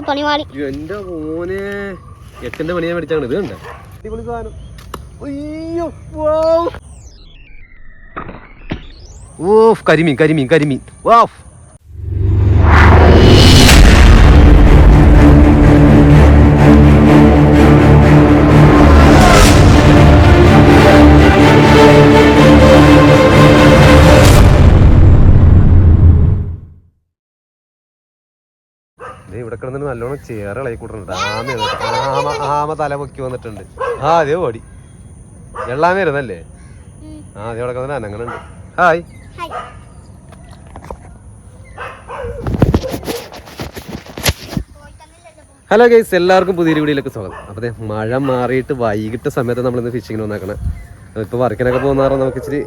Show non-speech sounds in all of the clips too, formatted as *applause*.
പണിവാളി. എന്റെ മോനെ. എട്ടിന്റെ പണിയാൻ മേടിച്ചാണ്. ഇത് കണ്ട? അടിപൊളി സാധനം. അയ്യോ ഓഫ് കരിമീൻ കരിമീൻ കരിമീൻ. വാഫ് കിടന്നിട്ട് നല്ലോണം ചേറ് ഇളകി കൂട്ടുന്നുണ്ട് ആമയാണ് ആമ ആമ തല പൊക്കി വന്നിട്ടുണ്ട്. ആ അതേ ഓടി. എള്ളാമേരുന്നല്ലേ ആ അതേ ഇവിടെ കിടന്നിട്ട് അനങ്ങണുണ്ട്. ഹായ്. ഹലോ ഗൈസ് എല്ലാവർക്കും പുതിയ വീഡിയോയിലേക്ക് സ്വാഗതം. അപ്പോൾ മഴ മാറിയിട്ട് വൈകിട്ട് സമയത്ത് നമ്മൾ ഇന്ന് ഫിഷിങ്ങിന് വന്നേക്കണേ. ഇപ്പോൾ വർക്കിനൊക്കെ പോകുന്ന നമുക്ക് ഇച്ചിരി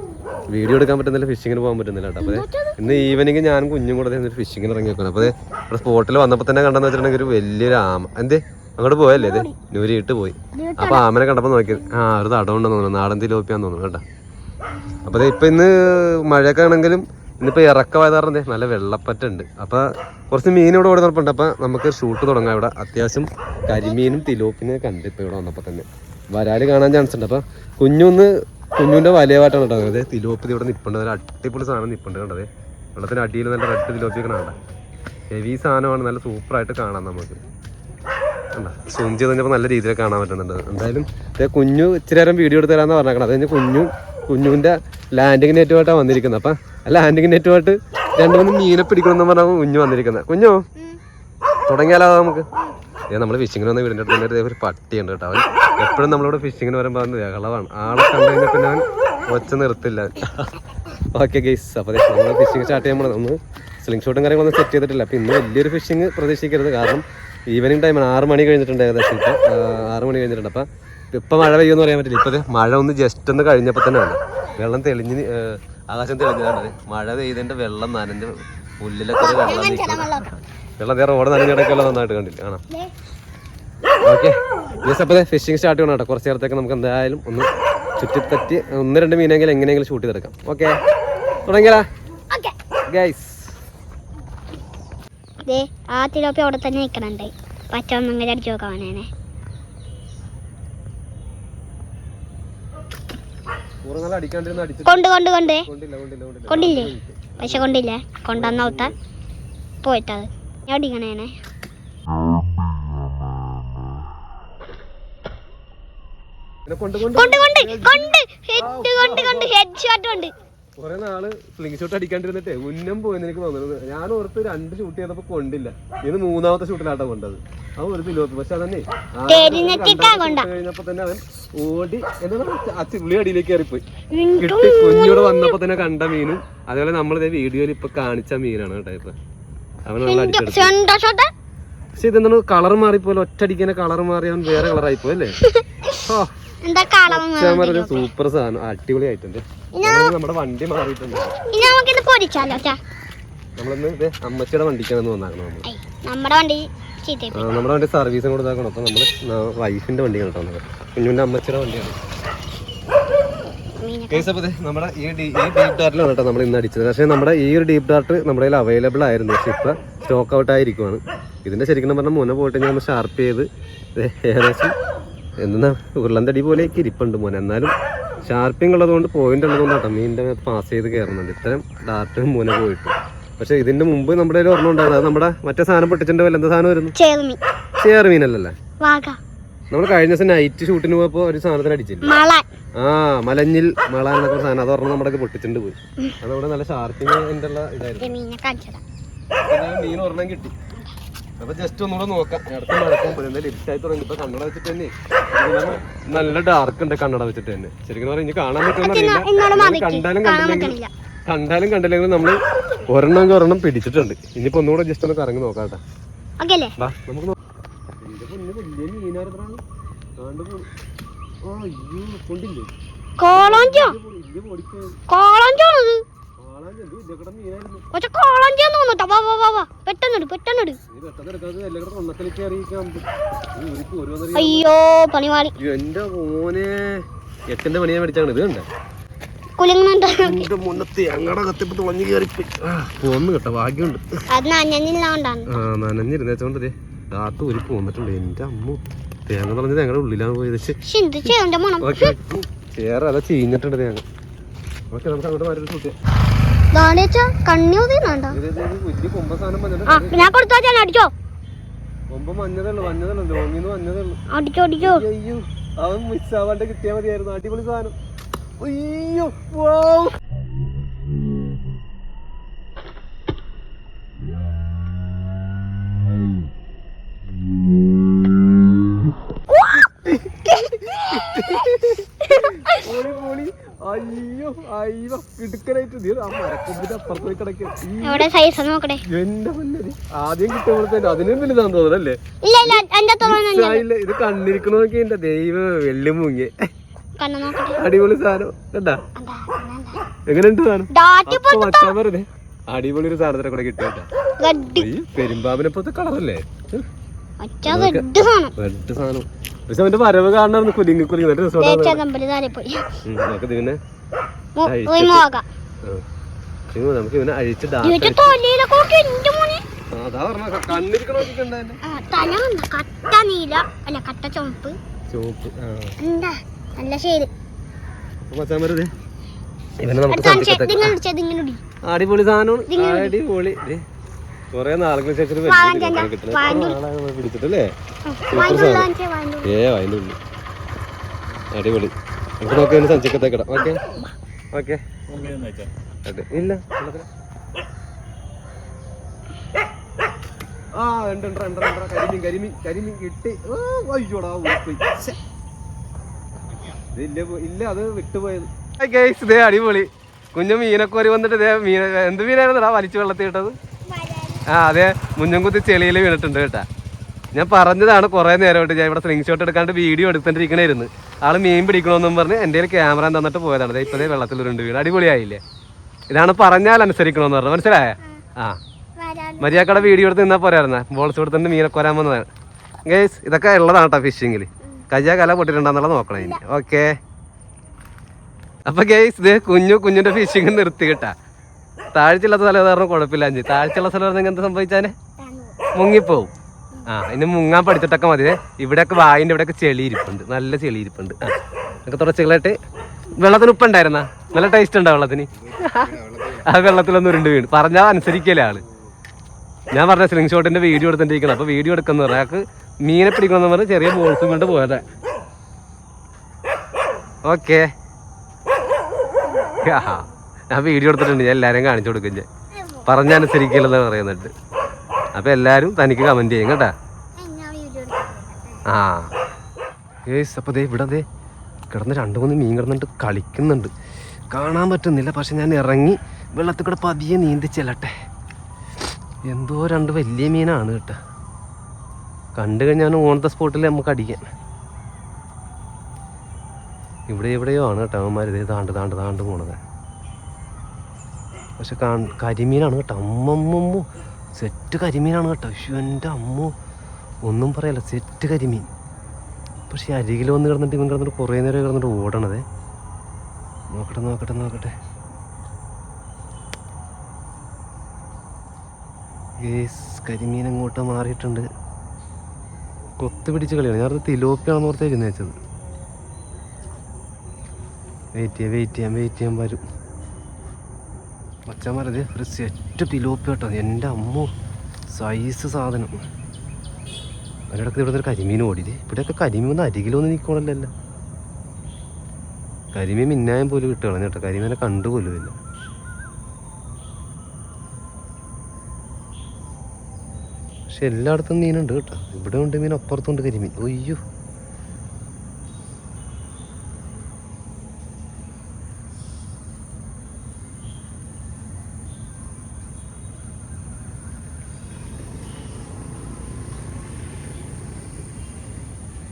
വീഡിയോ എടുക്കാൻ പറ്റുന്നില്ല ഫിഷിങ്ങിന് പോകാൻ പറ്റുന്നില്ല കേട്ടോ. അപ്പോൾ ഇന്ന് ഈവനിങ് ഞാനും കുഞ്ഞും കൂടെ ഒരു ഫിഷിങ്ങിന് ഇറങ്ങി വെക്കണം അപ്പോൾ ഇവിടെ സ്പോട്ടിൽ വന്നപ്പോൾ തന്നെ കണ്ടെന്ന് വെച്ചിട്ടുണ്ടെങ്കിൽ ഒരു വലിയൊരു ആമ. എന്തേ? അങ്ങോട്ട് പോയല്ലേ ഇത്? നൂരിയിട്ട് പോയി. അപ്പോൾ ആമനെ കണ്ടപ്പോൾ നോക്കി ആ ഒരു തടമുണ്ടെന്ന് തോന്നുന്നു. നാടൻ തിലോപ്പിയാന്ന് തോന്നുന്നു കേട്ടോ. അപ്പോൾ ഇപ്പം ഇന്ന് മഴയൊക്കെ ആണെങ്കിലും ഇന്നിപ്പോൾ ഇറക്കമായത് കാരണം നല്ല വെള്ളപ്പറ്റുണ്ട്. അപ്പോൾ കുറച്ച് മീൻ ഇവിടെ ഓടി നടപ്പുണ്ട്. അപ്പോൾ നമുക്ക് ഷൂട്ട് തുടങ്ങാം ഇവിടെ. അത്യാവശ്യം കരിമീനും തിലോപ്പിനെ കണ്ടിപ്പോൾ ഇവിടെ വന്നപ്പോൾ തന്നെ. വരാൽ കാണാൻ ചാൻസ് ഉണ്ട്. അപ്പൊ കുഞ്ഞൊന്ന് കുഞ്ഞുന്റെ വലയവാട്ടാണ് കേട്ടോ അതെ തിലോപ്പതി ഇവിടെ നിൽപ്പുണ്ട് നല്ല അടിപൊളി സാധനം നിൽപ്പുണ്ട് കണ്ടത്. വെള്ളത്തിന്റെ അടിയിൽ നല്ല റെഡ് തിലോപ്പി കാണാണ്ട ഹെവി സാധനമാണ്. നല്ല സൂപ്പറായിട്ട് കാണാൻ നമുക്ക്. സൂം ചെയ്ത് കഴിഞ്ഞപ്പോൾ നല്ല രീതിയിൽ കാണാൻ പറ്റുന്നുണ്ട്. എന്തായാലും കുഞ്ഞു ഇച്ചിരി നേരം വീഡിയോ എടുത്ത് തരാമെന്ന് പറഞ്ഞേക്കണം അത് കഴിഞ്ഞ് കുഞ്ഞു കുഞ്ഞുവിന്റെ ലാൻഡിങ് നെറ്റുമായിട്ടാണ് വന്നിരിക്കുന്നത്. അപ്പം ആ ലാൻഡിങ് നെറ്റുമായിട്ട് രണ്ട് മൂന്ന് മീനെ പിടിക്കണമെന്ന് പറഞ്ഞാൽ കുഞ്ഞു വന്നിരിക്കുന്നത്. കുഞ്ഞു? തുടങ്ങിയാലോ നമുക്ക്? നമ്മൾ ഫിഷിങ്ങിന് വന്ന വീടിന്റെ അടുത്ത് ഒരു പട്ടിയുണ്ട് കേട്ടോ. അവൻ എപ്പോഴും നമ്മളിവിടെ ഫിഷിങ്ങിന് വരുമ്പോൾ ബഹളവാണ് ആളെ കണ്ടു കഴിഞ്ഞാൽ പിന്നെ അവൻ ഒച്ച നിർത്തില്ല. ഓക്കെ ഗെയ്സ് അപ്പോൾ നമ്മൾ ഫിഷിങ് സ്റ്റാർട്ട് ചെയ്യുമ്പോൾ ഒന്ന് സ്ലിംഗ് ഷോട്ടും കാര്യങ്ങളൊന്നും സെറ്റ് ചെയ്തിട്ടില്ല. അപ്പോൾ ഇന്ന് വലിയൊരു ഫിഷിങ് പ്രതീക്ഷിക്കരുത്. കാരണം ഈവനിങ് ടൈമാണ് ആറ് മണി കഴിഞ്ഞിട്ടുണ്ട് ഏകദേശം ഇപ്പോൾ ആറ് മണി കഴിഞ്ഞിട്ടുണ്ട്. അപ്പം ഇപ്പം മഴ പെയ്യുമെന്ന് പറയാൻ പറ്റില്ല. ഇപ്പോൾ മഴ ഒന്ന് ജസ്റ്റ് ഒന്ന് കഴിഞ്ഞപ്പോൾ തന്നെയാണ് വെള്ളം തെളിഞ്ഞ് ആകാശം തെളിഞ്ഞതാണ്. മഴ പെയ്തതിന്റെ വെള്ളം നനഞ്ഞ് പുല്ലിലൊക്കെ വെള്ളം വെള്ളം നേരെ ഓടെ നനഞ്ഞിടയ്ക്കുള്ള നന്നായിട്ട് കണ്ടില്ല? കാണാം. ഓക്കെ ജസ്റ്റ് അപ്പോൾ ഫിഷിംഗ് സ്റ്റാർട്ട് ചെയ്യണം കേട്ടോ. കുറച്ച് നേരത്തേക്ക് നമുക്ക് എന്തായാലും ഒന്ന് ചുറ്റിത്തറ്റി ഒന്ന് രണ്ട് മീനെങ്കിലും എങ്ങനെയെങ്കിലും ഷൂട്ട് ചെയ്തെടുക്കാം. ഓക്കെ തുടങ്ങിയാ ഓക്കെ ഗൈസ് ദേ ആ തിലോപ്പി അവിടെ തന്നെ നിൽക്കണുണ്ട് അടിച്ചു കൊണ്ട് കൊണ്ട് കൊണ്ട്. കൊണ്ടില്ല പക്ഷെ കൊണ്ടില്ലേ. കൊണ്ടുവന്നൗത്ത പോയിട്ടത്. ഞാൻ അടിക്കണേനെ. കൊണ്ട് കൊണ്ട്. കൊണ്ട് ഹെഡ് കൊണ്ട്. കൊണ്ട് ഹെഡ് ഷോട്ട് കൊണ്ട് കുറെ നാൾ ഫ്ലിങ് ഷോട്ട് അടിക്കാണ്ടിരുന്നിട്ടേ ഉന്നം പോയെന്ന് എനിക്ക് തോന്നുന്നത്. ഞാൻ ഓർത്ത് രണ്ട് ഷൂട്ട് ചെയ്തപ്പോ കൊണ്ടില്ല. ഇത് മൂന്നാമത്തെ ഷൂട്ടിലാട്ടോ കൊണ്ടത്. അവൻ ഒരു തിലോപ്പി പക്ഷെ അതന്നെ കഴിഞ്ഞപ്പോ തന്നെ അവൻ ഓടി എന്താണ് ആ ചിള്ളി അടിയിലേക്ക് കയറിപ്പോയി. കിട്ടി കുഞ്ഞോട് വന്നപ്പോ തന്നെ കണ്ട മീനും. അതേപോലെ നമ്മൾ വീഡിയോയിൽ ഇപ്പൊ കാണിച്ച മീനാണ് കേട്ടോ ഇപ്പൊ അവനുള്ള അടിച്ചെടുത്തു. പക്ഷെ ഇതെന്താണ്? കളർ മാറിപ്പോലെ ഒറ്റടിക്കനെ കളർ മാറി അവൻ വേറെ കളറായി പോയല്ലേ ഓ എന്താ കളർ സൂപ്പർ സാധനം അടിപൊളി ആയിട്ടുണ്ട് നമ്മുടെ വണ്ടി മാറിയിട്ടുണ്ട്. ഇനി നമുക്കിത് പൊരിച്ചാലോ ചാ നമ്മളിന്ന് ഇത് അമ്മച്ചിയുടെ വണ്ടിക്കാണെന്ന് വന്നാക്കണം നമ്മൾ നമ്മുടെ വണ്ടി നമ്മുടെ വണ്ടി സർവീസും കൊടുത്താക്കണം അപ്പൊ നമ്മൾ വൈഫിന്റെ വണ്ടിയാണ് കേട്ടോ കുഞ്ഞുവിന്റെ അമ്മച്ചിയുടെ വണ്ടിയാണ്. നമ്മുടെ ഈ ഡീപ് ഡാർട്ടിലാണ് കേട്ടോ നമ്മൾ ഇന്ന് അടിച്ചത്. പക്ഷേ നമ്മുടെ ഈ ഒരു ഡീപ് ഡാർട്ട് നമ്മുടെ കയ്യിൽ അവൈലബിൾ ആയിരുന്നു. പക്ഷെ ഇപ്പൊ സ്റ്റോക്ക് ഔട്ട് ആയിരിക്കുവാണ്. ഇതിന്റെ ശരിക്കും പറഞ്ഞാൽ മുന്നേ പോയിട്ട് ഞാൻ ഷാർപ്പ് ചെയ്ത് ഏകദേശം എന്താണ്? ഉരുളന്തടി പോലെയൊക്കെ ഇരിപ്പുണ്ട് മോനെ. എന്നാലും ഷാർപ്പിംഗ് ഉള്ളതുകൊണ്ട് പോയിന്റ് ഉള്ളതുകൊണ്ട് കേട്ടോ മീനിന്റെ പാസ് ചെയ്ത് കയറുന്നുണ്ട് ഇത്തരം ഡാർട്ട് മോനെ പോയിട്ട്. പക്ഷെ ഇതിന്റെ മുമ്പ് നമ്മുടെ കയ്യിൽ ഒരെണ്ണം ഉണ്ടായിരുന്നു. അത് നമ്മുടെ മറ്റേ സാധനം പൊട്ടിച്ചിന്റെ പോലെ എന്താ സാധനം വരുന്നു? ചേർ മീനല്ലല്ലേ നമ്മൾ കഴിഞ്ഞ ദിവസം നൈറ്റ് ഷൂട്ടിന് പോയപ്പോ ഒരു സാധനത്തിന് അടിച്ചില്ല? ആ മലഞ്ഞിൽ മള എന്നൊക്കെ സാധനം. അത് ഒരെണ്ണം നമ്മുടെ പൊട്ടിച്ചിട്ട് പോയി. അതവിടെ അവിടെ നല്ല ഷാർപ്പിങ് ഉള്ള ഇതായിരുന്നു. മീൻ ഒരെണ്ണം കിട്ടി. അപ്പൊ ജസ്റ്റ് ഒന്നുകൂടെ നോക്കാം. അടുത്ത മഴക്കുമ്പോൾ എന്തായാലും ഇരുട്ടായി തുടങ്ങി. ഇപ്പൊ കണ്ണട വെച്ചിട്ട് തന്നെ. നല്ല ഡാർക്ക് ഉണ്ട് കണ്ണട വെച്ചിട്ട് തന്നെ. ശരിക്കും പറഞ്ഞാൽ ഇനി കാണാൻ പറ്റുമെന്ന് ഇന്നോട് അറിയില്ല. മതിക്ക്. കണ്ടാലും പറ്റണില്ല. കണ്ടാലും കണ്ടില്ലെങ്കിലും നമ്മൾ ഒരെണ്ണം ഒരെണ്ണം പിടിച്ചിട്ടുണ്ട്. ഇനിയിപ്പോ ഒന്നുകൂടെ ജസ്റ്റ് ഒന്ന് കറങ്ങി നോക്കാം കേട്ടോ. ഓക്കെ അല്ലേ? വാ, നമുക്ക് വലിയ ആ, കൊണ്ടില്ലേ? കോളോഞ്ചോ? കോളോഞ്ചോ പക്ഷെ കോളോഞ്ചോ തോന്നുട്ടോ വാ വാ വാ വാ. പെട്ടെന്നിട് പെട്ടെന്നിട്. അയ്യോ പണി മാറി. എന്റെ മോനെ. എട്ടിന്റെ പണിയാൻ മേടിച്ചാണ്. ഇത് കണ്ടേ? നനഞ്ഞിരുന്നേച്ചോണ്ട് ഒരു പോന്നിട്ടുണ്ട് അമ്മ തേങ്ങ പറഞ്ഞത് ഞങ്ങളുടെ ഉള്ളിലാണ് പോയത്. ചേറെ അതാ ചീഞ്ഞിട്ടുണ്ട് തേങ്ങ. ഓക്കെ നമുക്ക് അങ്ങോട്ട് മാറി കൂട്ടിയ ദാണ്ടേച്ച കണ്ണി ഒതുങ്ങണ്ട വലിയ കൊമ്പ സാധനം മഞ്ഞ ആ ഞാൻ കൊടുത്തു ഞാൻ അടിച്ചോ. അടിച്ചോ അടിച്ചോ. അയ്യോ അവൻ മിസ് ആവാണ്ട് കിട്ടിയാ മതിയായിരുന്നു അടിപൊളി സാധനം. അയ്യോ വാവ്. അയ്യോ അയ്യോ കിടുക്കനായിട്ട് നീ എവിടെ സൈസ് നോക്കട്ടെ എന്റെ മുന്നിൽ ആദ്യം കിട്ടുമ്പോഴത്തേനും അതിനും വലുതാന്ന് തോന്നുന്നല്ലേ ഇല്ല ഇല്ല എന്റെ തോന്നുന്നു ഇത് കണ്ണിരിക്കണ നോക്കി എന്റെ ദൈവം വെള്ളി മുങ്ങി. അടിപൊളി സാധനം. കണ്ടാ. എങ്ങനെയുണ്ട് സാധനം? മച്ചാൻ വെറുതെ അടിപൊളി ഒരു സാധനത്തിനെ കൂടെ ഈ പെരുമ്പാമ്പിനെ പോലത്തെ കളറല്ലേ റെഡ് സാധനം. പക്ഷെ അവന്റെ വരവ് കാണാൻ കുലുങ്ങി കുലുങ്ങി. ഇതിനെ ഇനി നമുക്ക് ഇവനെ അഴിച്ച് അതാ പറഞ്ഞ കണ്ണിരിക്കണ കട്ട നീല അല്ല കട്ട ചുമപ്പ് നല്ല ശരി ഇവനെ നമുക്ക് അടിപൊളി സാധനമാണ്. അടിപൊളി. ദേ, കൊറേ നാളുകൾക്ക് ശേഷം പിടിച്ചിട്ടല്ലേ. ഏ ഉള്ളിൽ. അടിപൊളി. നമുക്ക് നോക്കി സഞ്ചിക്കത്തേക്കിടാം ഓക്കെ? ഓക്കെ. ഇല്ല. അയ്യോടാ ഇല്ല അത് വിട്ടുപോയത്. അടിപൊളി. കുഞ്ഞു മീനൊക്കെ ഒരു വന്നിട്ട് ഇതേ മീൻ എന്ത് മീനായിരുന്നടാ? വലിച്ചു വെള്ളത്തിൽ ഇട്ടത്? ആ അതെ. മുഞ്ഞംകുത്തി ചെളിയിൽ വീണിട്ടുണ്ട് കേട്ടാ. ഞാൻ പറഞ്ഞതാണ് കുറേ നേരമായിട്ട്. ഞാൻ ഇവിടെ സ്ലിംഗ് ഷോട്ട് എടുക്കാണ്ട് വീഡിയോ എടുത്തോണ്ടിരിക്കണായിരുന്നു ആൾ മീൻ പിടിക്കണമെന്നും പറഞ്ഞ് എന്റെ ക്യാമറ തന്നിട്ട് പോയതാണ്. ദേ ഇപ്പതേ വെള്ളത്തിൽ രണ്ട് വീട് അടിപൊളിയായില്ലേ? ഇതാണ് പറഞ്ഞാൽ അനുസരിക്കണമെന്ന് പറഞ്ഞത്. മനസ്സിലായ? ആ. മര്യാക്കട വീഡിയോ എടുത്ത് നിന്നാ പോരായിരുന്ന. ബോൾസ് കൊടുത്തിട്ട് മീനെ കൊരാൻ വന്നതാണ്. ഗേസ് ഇതൊക്കെ ഉള്ളതാണ് കേട്ടോ ഫിഷിങ്ങിൽ കയ്യാ കല പൊട്ടിട്ടുണ്ടെന്നുള്ള നോക്കണം ഇനി. ഓക്കെ അപ്പൊ ഗേസ് ഇത് കുഞ്ഞു കുഞ്ഞിന്റെ ഫിഷിങ് നിർത്തി കിട്ടാ. താഴ്ചയുള്ള സ്ഥലം കാരണം കുഴപ്പമില്ല അഞ്ച്. താഴ്ചയുള്ള സ്ഥലം എന്താ സംഭവിച്ചാനെ മുങ്ങിപ്പോവും. ആ ഇനി മുങ്ങാൻ പഠിച്ചിട്ടൊക്കെ മതി. ഇവിടെയൊക്കെ വായിന്റെ ഇവിടെയൊക്കെ ചെളി ഇരിപ്പുണ്ട്. നല്ല ചെളി ഇരിപ്പുണ്ട്. ആ. ഒക്കെ തുടച്ചുകളായിട്ട് വെള്ളത്തിന് ഉപ്പുണ്ടായിരുന്ന നല്ല ടേസ്റ്റ് ഉണ്ടോ വെള്ളത്തിന്? ആ വെള്ളത്തിലൊന്നും ഉരുണ്ട് വീണ്. പറഞ്ഞാൽ അനുസരിക്കല്ലേ ആൾ. ഞാൻ പറഞ്ഞ സ്ലിംഗ് ഷോട്ടിന്റെ വീഡിയോ എടുത്തിട്ടിരിക്കണം. അപ്പൊ വീഡിയോ എടുക്കുന്ന പറഞ്ഞാൽ അയാൾക്ക് മീനെ പിടിക്കണമെന്ന് പറഞ്ഞ് ചെറിയ ബോൾസും കൊണ്ട് പോയതാ. ഓക്കെ *laughs* ഞാൻ വീഡിയോ എടുത്തിട്ടുണ്ട്. ഞാൻ എല്ലാവരെയും കാണിച്ചു കൊടുക്കും ഞാൻ പറഞ്ഞനുസരിക്കില്ലെന്ന് പറയുന്നുണ്ട് അപ്പൊ എല്ലാരും തനിക്ക് കമന്റ് ചെയ്യും കേട്ടാ. ആ. ഏസ് അപ്പോൾ ദേ ഇവിടെ ദേ. കിടന്ന് രണ്ട് മൂന്ന് മീൻ കിടന്നിട്ട് കളിക്കുന്നുണ്ട്. കാണാൻ പറ്റുന്നില്ല. പക്ഷെ ഞാൻ ഇറങ്ങി വെള്ളത്തിൽ കൂടെ പതിയെ നീന്തി ചെല്ലട്ടെ. എന്തോ രണ്ട് വലിയ മീനാണ് കേട്ടോ. കണ്ടു കഴിഞ്ഞാൽ ഓണത്തെ സ്പോട്ടിൽ നമുക്ക് അടിക്കാൻ ഇവിടെ എവിടെയോ ആണ് കേട്ടോ അവന്മാർ ഇതേ താണ്ട് താണ്ട് താണ്ട് പോണത്. പക്ഷെ കരിമീനാണ് കേട്ടോ. അമ്മമ്മമ്മോ. സെറ്റ് കരിമീനാണ് കേട്ടോ. അയ്യോ എന്റെ അമ്മോ. ഒന്നും പറയല്ല സെറ്റ് കരിമീൻ. പക്ഷേ അരികിൽ വന്ന് കിടന്നിട്ട് ഇവൻ കിടന്നിട്ട് കുറേ നേരം കിടന്നിട്ട് ഓടണതേ. നോക്കട്ടെ നോക്കട്ടെ നോക്കട്ടെ. ഗേസ് കരിമീൻ അങ്ങോട്ട് മാറിയിട്ടുണ്ട്. കൊത്ത് പിടിച്ച കളിയാണ്. ഞാൻ തിലോപ്പിയാണെന്ന് ഓർത്തേക്ക് വെച്ചത്. വെയിറ്റ് ചെയ്യാം വെയിറ്റ് ചെയ്യാം വെയിറ്റ് ചെയ്യാൻ വരും. മച്ചന്മാരത് ഒരു സെറ്റ് തിലോപ്പി കേട്ടോ. എന്റെ അമ്മ സൈസ് സാധനം. അതിനിടക്ക് ഇവിടെ ഒരു കരിമീൻ ഓടിയത് ഇവിടെയൊക്കെ കരിമീൻ അരികിലൊന്നും നിൽക്കണമല്ലോ കരിമീൻ മിന്നായം പോലും കിട്ടുകയാണ് കേട്ടോ. കരിമീനെ കണ്ടു പോലും ഇല്ല. പക്ഷെ എല്ലായിടത്തും മീനുണ്ട് കേട്ടോ. ഇവിടെ ഉണ്ട് മീൻ അപ്പുറത്തുണ്ട് കരിമീൻ. ഒയ്യോ.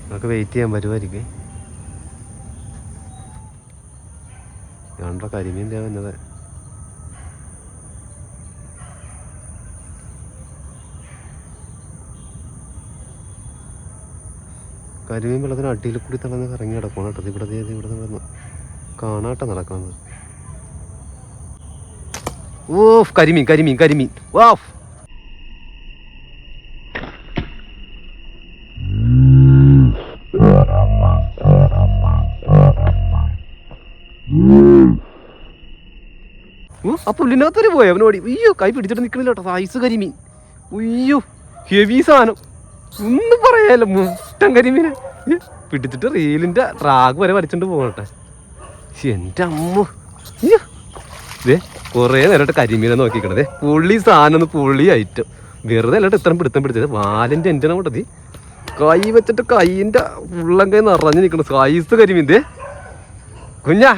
നമുക്ക് വെയിറ്റ് ചെയ്യാൻ വരുമായിരിക്കും ഞാനുള്ള കരിമീൻ തേ വന്നത്. കരിമീൻ വെള്ളത്തിന് അടിയിൽ കൂടി തളർന്ന് കറങ്ങി കിടക്കണം കേട്ടോ. ഇവിടെ ഇവിടെ നടന്ന് കാണാട്ട നടക്കണത് ഓഫ് കരിമീൻ കരിമീൻ കരിമീൻ. വാഫ്. ആ പുല്ലിനകത്തൊരു പോയി അവൻ ഓടി അയ്യോ കൈ പിടിച്ചിട്ട് നിൽക്കണില്ല കേട്ടോ. സൈസ് കരിമീൻ. അയ്യോ ഹെവി സാധനം. ഒന്നും പറയാലോ മുട്ടൻ കരിമീനെ. പിടിച്ചിട്ട് റീലിന്റെ ട്രാഗ് വരെ വരച്ചോണ്ട് പോകട്ടെ എന്റെ അമ്മ. അയ്യോ ദേ കുറേ നേരമായിട്ട് കരിമീനെ നോക്കിക്കണതേ പുള്ളി സാധനം പുള്ളി ഐറ്റം വെറുതെ അല്ലാട്ട് ഇത്രയും പിടുത്തം പിടിച്ചത്. വാലിന്റെ എന്റെ കൂട്ടത് കൈ വെച്ചിട്ട് കൈയിന്റെ ഉള്ളം കൈ നിറഞ്ഞു നിൽക്കണം സൈസ് കരിമീൻ. ദേ കുഞ്ഞാ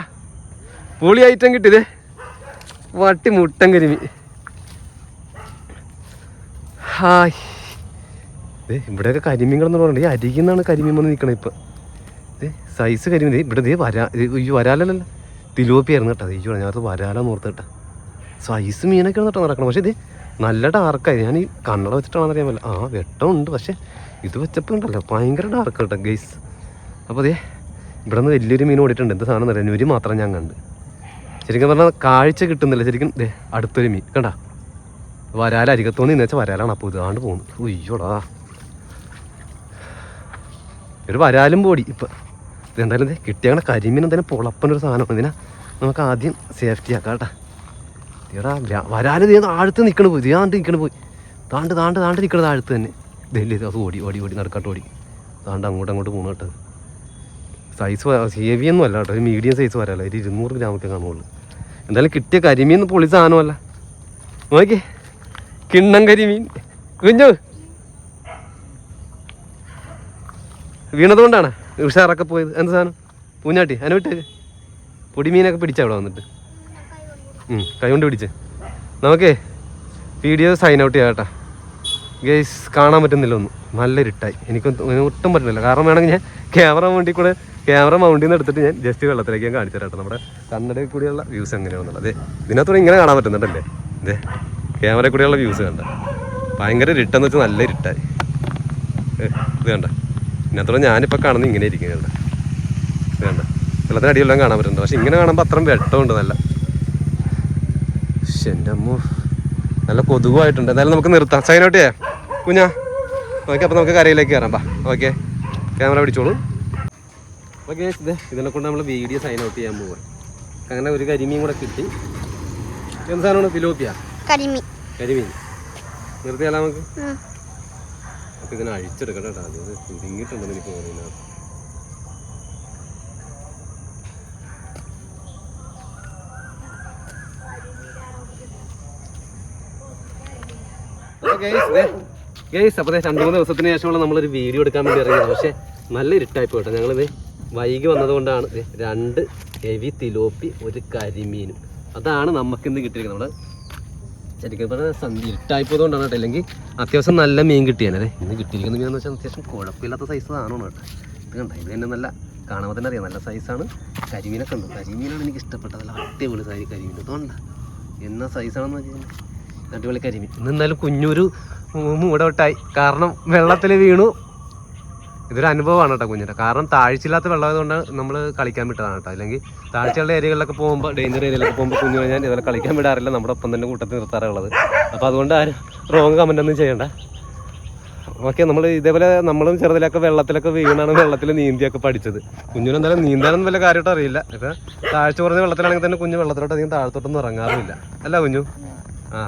പുളി ഐറ്റം കിട്ടിയതേ വട്ടി മുട്ടൻ കരുമി ഹായ്. ദേ ഇവിടെയൊക്കെ കരിമീൻ കിടന്നു പറഞ്ഞിട്ട് ഈ അരികുന്നാണ് കരിമീൻ വന്ന് നിൽക്കണത് ഇപ്പം. സൈസ് കരിമീൻ. ഇവിടെ ദേ വരാ അയ്യോ വരാലല്ലോ തിലോപ്പിയായിരുന്നു കേട്ടോ. അയ്യോ ഞാനത് വരാലെന്ന് ഓർത്ത് കേട്ടോ. സൈസ് മീനൊക്കെ കേട്ടോ നടക്കണം പക്ഷേ ഇത് നല്ല ഡാർക്കായി ഞാൻ ഈ കണ്ണട വെച്ചിട്ടാണെന്ന് അറിയാൻ പറ്റില്ല. ആ വെട്ടമുണ്ട്. പക്ഷേ ഇത് വെച്ചപ്പോൾ ഉണ്ടല്ലോ. ഭയങ്കര ഡാർക്ക് കേട്ടോ ഗൈസ് അപ്പോൾ ദേ ഇവിടെ നിന്ന് വലിയൊരു മീൻ ഓടിയിട്ടുണ്ട്. എന്ത് സാധനം അറിയാൻ ഒരു മാത്രം ഞാൻ കണ്ട്. ശരിക്കും പറഞ്ഞാൽ കാഴ്ച കിട്ടുന്നില്ല. ശരിക്കും ദേ അടുത്തൊരു മീൻ. കണ്ട? വരാല അരികത്തോന്ന് നിന്ന് വെച്ചാൽ വരാലാണ് അപ്പോൾ ഇതാണ്ട് പോകുന്നത്. ഉയ്യോടാ ഒരു വരാലും പോടി ഇപ്പം. ഇതെന്തായാലും ദേ കിട്ടിയ അങ്ങനെ കരിമീൻ എന്തായാലും പൊളപ്പനൊരു സാധനം. ഇതിനാ നമുക്ക് ആദ്യം സേഫ്റ്റി ആക്കാം കേട്ടാ എടാ വരാൽ ഇതേത് ആഴത്ത് നിൽക്കണ പോയി. ഇതാണ്ട് നിൽക്കണ പോയി. താണ്ട് താണ്ട് താണ്ട് നിൽക്കണത് ആഴത്ത് തന്നെ. ഇതല്ലേ അത് ഓടി ഓടി ഓടി നടക്കാട്ട് ഓടി. താണ്ട് അങ്ങോട്ട് അങ്ങോട്ട് പോകുന്ന കേട്ടോ. സൈസ് ഹെവി ഒന്നും അല്ല കേട്ടോ. ഒരു മീഡിയം സൈസ് വരാല്ല ഒരു ഇരുന്നൂറ് ഗ്രാമൊക്കെ കാണുള്ളൂ എന്തായാലും കിട്ടിയ കരിമീൻ പൊളി സാധനമല്ല നോക്കി കിണ്ണം കരിമീൻ. കുഞ്ഞു. വീണതുകൊണ്ടാണ് ഉഷാറൊക്കെ പോയത്. എന്ത് സാധനം? പൂഞ്ഞാട്ടി. അതിനെ വിട്ട് പൊടിമീനൊക്കെ പിടിച്ച അവിടെ വന്നിട്ട്. കൈ കൊണ്ട് പിടിച്ച്. നമുക്കേ വീഡിയോ സൈൻ ഔട്ട് ചെയ്യാം കേട്ടോ. ഗേസ് കാണാൻ പറ്റുന്നില്ല ഒന്നും. നല്ല ഇരുട്ടായി എനിക്ക് ഒട്ടും പറ്റുന്നില്ല. കാരണം വേണമെങ്കിൽ ഞാൻ ക്യാമറ മൗണ്ടി കൂടെ ക്യാമറ മൗണ്ടിൽ നിന്ന് എടുത്തിട്ട് ഞാൻ ജസ്റ്റ് വെള്ളത്തിലേക്ക് ഞാൻ കാണിച്ചു തരാം നമ്മുടെ കണ്ണടയിൽ കൂടിയുള്ള വ്യൂസ് എങ്ങനെയാണെന്നുള്ളത്. ഇതിനകത്തൂടെ ഇങ്ങനെ കാണാൻ പറ്റുന്നുണ്ടല്ലേ? അതെ ക്യാമറ കൂടിയുള്ള വ്യൂസ് കണ്ട. ഭയങ്കര ഇരുട്ടെന്ന് വെച്ചാൽ നല്ല ഇരുട്ടായി. ഇത് കണ്ട. ഇതിനകത്തോടെ ഞാനിപ്പോൾ കാണുന്നത് ഇങ്ങനെ ഇരിക്കുന്നുണ്ട് ഇത് കണ്ട. വെള്ളത്തിന് അടിയെല്ലാം കാണാൻ പറ്റുന്നുണ്ട്. പക്ഷെ ഇങ്ങനെ കാണുമ്പോൾ അത്രയും വെട്ടമുണ്ട് നല്ല. പക്ഷെ എന്റെ അമ്മോ. നല്ല കൊതുകുമായിട്ടുണ്ട്. എന്തായാലും നമുക്ക് നിർത്താം. ചെയ്യാം കുഞ്ഞാ. ഓക്കെ അപ്പോൾ നമുക്ക് കരയിലേക്ക് കയറാം. പാ ഓക്കെ. ക്യാമറ പിടിച്ചോളൂ. ഓക്കെ ഇത് ഇതിനെ കൊണ്ട് നമ്മൾ വീഡിയോ സൈൻ ഔട്ട് ചെയ്യാൻ പോവാം. അങ്ങനെ ഒരു കരിമീൻ കൂടെ കിട്ടി. എന്ത് സാധനമാണ്? ഫിലോപ്പിയ? കരിമീൻ. കരിമീൻ. നിർത്തിയാലോ നമുക്ക്? അപ്പം ഇതിനെ അഴിച്ചെടുക്കട്ടെ കേട്ടോ. അത് കുടുങ്ങിയിട്ടുണ്ടെന്ന് എനിക്ക് തോന്നുന്നത് ഗേസ് അപ്പോൾ രണ്ട് മൂന്ന് ദിവസത്തിന് ശേഷമുള്ള നമ്മളൊരു വീഡിയോ എടുക്കാൻ വേണ്ടി ഇറങ്ങിയത്. പക്ഷേ നല്ല ഇരുട്ടായി പോയിട്ടോ. ഞങ്ങളിത് വൈകി വന്നതുകൊണ്ടാണ് രണ്ട് ഹെവി തിലോപ്പി ഒരു കരിമീനും. അതാണ് നമുക്കിന്ന് കിട്ടിയിരിക്കുന്നത്. നമ്മുടെ ശരിക്കും പറഞ്ഞാൽ സന്ധി ഇരുട്ടായി പോയതുകൊണ്ടാണ് കേട്ടോ. അല്ലെങ്കിൽ അത്യാവശ്യം നല്ല മീൻ കിട്ടിയാണ് അല്ലേ ഇന്ന് കിട്ടിയിരിക്കുന്ന മീൻ എന്ന് വെച്ചാൽ അത്യാവശ്യം കുഴപ്പമില്ലാത്ത സൈസ് സാധനമാണ് കേട്ടോ. ഇത് കണ്ട? ഇത് തന്നെ നല്ല കാണുമ്പോൾ തന്നെ അറിയാം. നല്ല സൈസാണ് കരിമീനൊക്കെ ഉണ്ട്. കരിമീനാണ് എനിക്ക് ഇഷ്ടപ്പെട്ടത്. നല്ല അടിപൊളി സാരി കരിമീൻ. അതുകൊണ്ടാണ് എന്നാ സൈസാണെന്ന് വെച്ചാൽ അടിപൊളി കരിമീൻ. ഇന്ന് എന്തായാലും കുഞ്ഞൊരു മൂടോട്ടായി. കാരണം വെള്ളത്തിൽ വീണു. ഇതൊരു അനുഭവമാണ് കേട്ടോ കുഞ്ഞിന്റെ കാരണം താഴ്ചയില്ലാത്ത വെള്ളമായതുകൊണ്ട് നമ്മൾ കളിക്കാൻ വിട്ടതാണ് കേട്ടോ. അല്ലെങ്കിൽ താഴ്ചയുള്ള ഏരിയകളിലൊക്കെ പോകുമ്പോൾ ഡേഞ്ചർ ഏരിയയിലൊക്കെ പോകുമ്പോൾ കുഞ്ഞു ഞാൻ ഇതുപോലെ കളിക്കാൻ വിടാറില്ല. നമ്മുടെ ഒപ്പം തന്നെ കൂട്ടത്തിൽ നിർത്താറുള്ളത്. അപ്പോൾ അതുകൊണ്ട് ആരും റോങ് കമന്റ് ഒന്നും ചെയ്യണ്ട. ഓക്കെ നമ്മൾ ഇതേപോലെ നമ്മളും ചെറുതിലൊക്കെ വെള്ളത്തിലൊക്കെ വീണാണ് വെള്ളത്തിൽ നീന്തിയൊക്കെ പഠിച്ചത്. കുഞ്ഞിന് എന്തായാലും നീന്താനൊന്നും വല്ല കാര്യമായിട്ട് അറിയില്ല. ഇപ്പം താഴ്ച കുറഞ്ഞ വെള്ളത്തിലാണെങ്കിൽ തന്നെ കുഞ്ഞ് വെള്ളത്തിലോട്ട് അധികം താഴത്തോട്ടൊന്നും ഇറങ്ങാറില്ല അല്ല കുഞ്ഞു? ആ.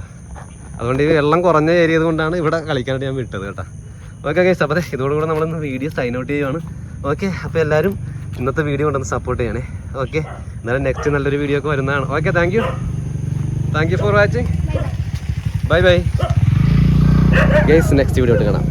അതുകൊണ്ട് ഈ വെള്ളം കുറഞ്ഞ ഏരിയത് കൊണ്ടാണ് ഇവിടെ കളിക്കാനായിട്ട് ഞാൻ വിട്ടത് കേട്ടോ. ഓക്കെ ഗൈസ് അപ്പോൾ ഇതോടുകൂടെ നമ്മളിന്ന് വീഡിയോ സൈൻ ഔട്ട് ചെയ്യുവാണ്. ഓക്കെ അപ്പോൾ എല്ലാവരും ഇന്നത്തെ വീഡിയോ കൊണ്ടൊന്ന് സപ്പോർട്ട് ചെയ്യണേ. ഓക്കെ എന്നാലും നെക്സ്റ്റ് നല്ലൊരു വീഡിയോ ഒക്കെ വരുന്നതാണ്. Okay thank you thank you for watching bye bye guys next video കാണാം.